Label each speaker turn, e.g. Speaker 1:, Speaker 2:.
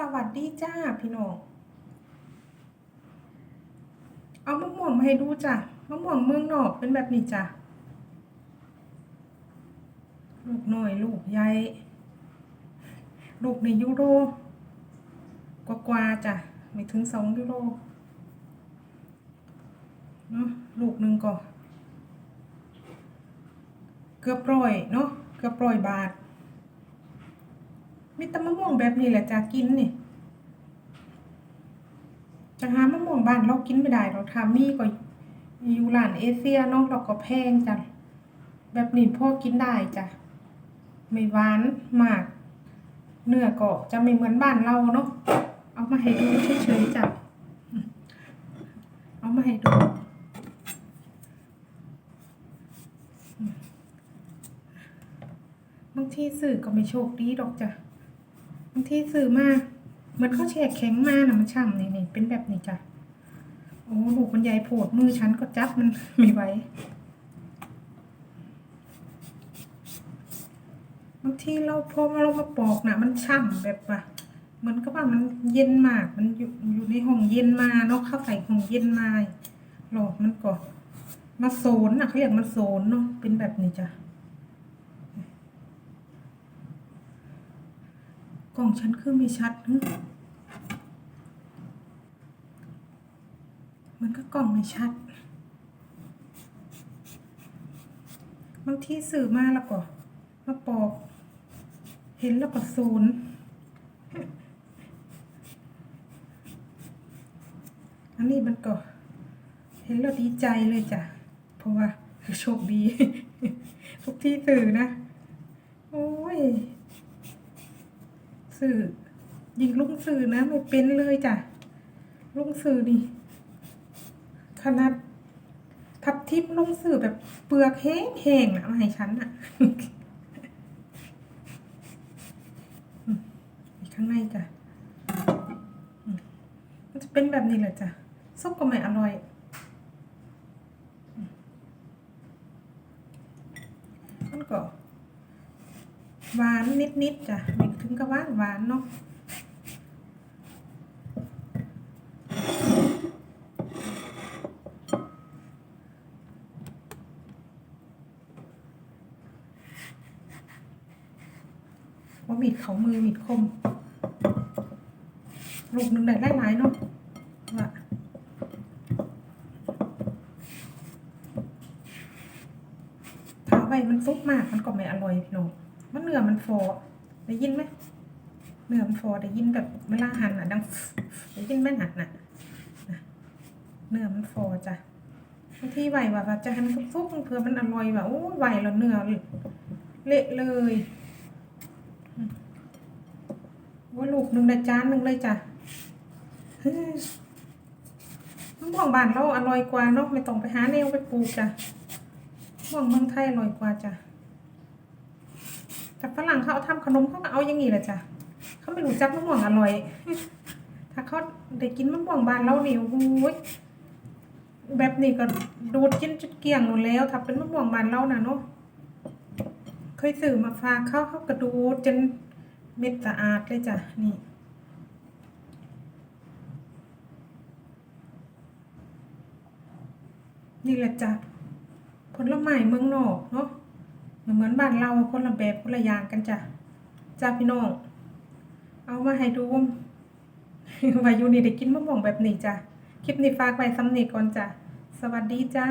Speaker 1: สวัสดีจ้าพี่น้องเอามะม่วงมาให้ดูจ้ะมะม่วงเมืองนอกเป็นแบบนี้จ้ะลูกหน้อยลูกใหญ่ลูกในยูโรกว่าๆจ้ะไม่ถึงสองยูโรเนาะลูกหนึ่งก็ เกือบร้อยเนาะเกือบร้อยบาท มีแต่มะม่วงแบบนี้แหละจ้ากินนี่จะหามะม่วงบ้านเรากินไม่ได้เราทำมีก็อยู่ร้านเอเชียเนาะเราก็แพงจ้ะแบบนี้พ่อกินได้จ้ะไม่หวานมาก เนื้อก็จะไม่เหมือนบ้านเราเนาะเอามาให้ดูเฉยๆจ้ะเอามาให้ดูบางทีสื่อก็ไม่โชคดีดอกจ้ะ ที่ซื้อมาเหมือนเขาแช่แข็งมานะมันช่ำนี่นี่เป็นแบบนี้จ้ะโอ้ลูกมันใหญ่โผดมือฉันก็จับมันไม่ไหวบางทีเราพอเรามาปอกนะมันช่ำแบบว่าเหมือนกับว่ามันเย็นมากมันอยู่อยู่ในห้องเย็นมาเนาะเข้าใส่ห้องเย็นมาหลอกมันก็มาโซนนะเขาเรียกมันโซนเนาะเป็นแบบนี้จ้ะ กล่องฉันคือไม่ชัดหึมันก็กล่องไม่ชัด บางทีสื่อมาแล้วก็มาปอก เห็นแล้วก็ศูนย์อันนี้มันก็ เห็นแล้วดีใจเลยจ้ะ เพราะว่าโชคดี ทุกที่สื่อนะ โอ้ย สื่อยิงลุงสื่อนะไม่เป็นเลยจ้ะลุงสื่อนี่ขนาดทับทิพย์ลุงสื่อแบบเปลือกแห้งแห้งๆนะมาให้ฉันอะข้างในจ้ะมันจะเป็นแบบนี้แหละจ้ะซุปก็ไม่อร่อยอันก็ หวานนิดๆจ้ะไม่ถึงกับหวานหวานเนาะว่ามีดเขามือมีดคม ลูกหนึ่งได้หลายๆเนาะว่าถ้าไว้มันซุกมากมันก็ไม่อร่อยพี่น้อง มันเนื้อมันฟอได้ยินไหมเนื้อมันฟอได้ยินแบบเวลาหั่นอะดังได้ยินไหมหันน่ะเนื้อมันฟอจ้ะบางทีไหวแบบจะหั่นฟุกๆเผื่อมันอร่อยว่าโอ้ยไหวแล้วเนื้อเละเลยว่าลูกหนึ่งได้จานหนึ่งเลยจ้ะเฮ้ยมะม่วงบ้านเราอร่อยกว่าเนาะไม่ต้องไปหาแนวไปปลูกจ้ะมะม่วงเมืองไทยอร่อยกว่าจ้ะ แต่ฝรั่งเขาเอาทำขนมเขาก็เอาอย่างนี้แหละจ้ะเขาไม่รู้จักมะม่วงอร่อย ถ้าเขาได้กินมะม่วงบ้านเรานี่โอ้โหยแบบนี้ก็ดูดกินจุดเกลี่ยงหมดแล้วถ้าเป็นมะม่วงบ้านเราน่ะเนาะเคยซื้อมาฝากเขาเขากระดูดจนเม็ดสะอาดเลยจ้ะนี่นี่แหละจ้ะผลไม้เมืองนอกเนาะ เหมือนบ้านเราคนละแบบคนละอย่างกันจ้ะจ้าพี่น้อง เอามาให้ดูว่ายูนี่ได้กินมะม่วงแบบนี้จ้ะ คลิปนี้ฝากไว้ซ้ำนี้ก่อนจ้ะ สวัสดีจ้า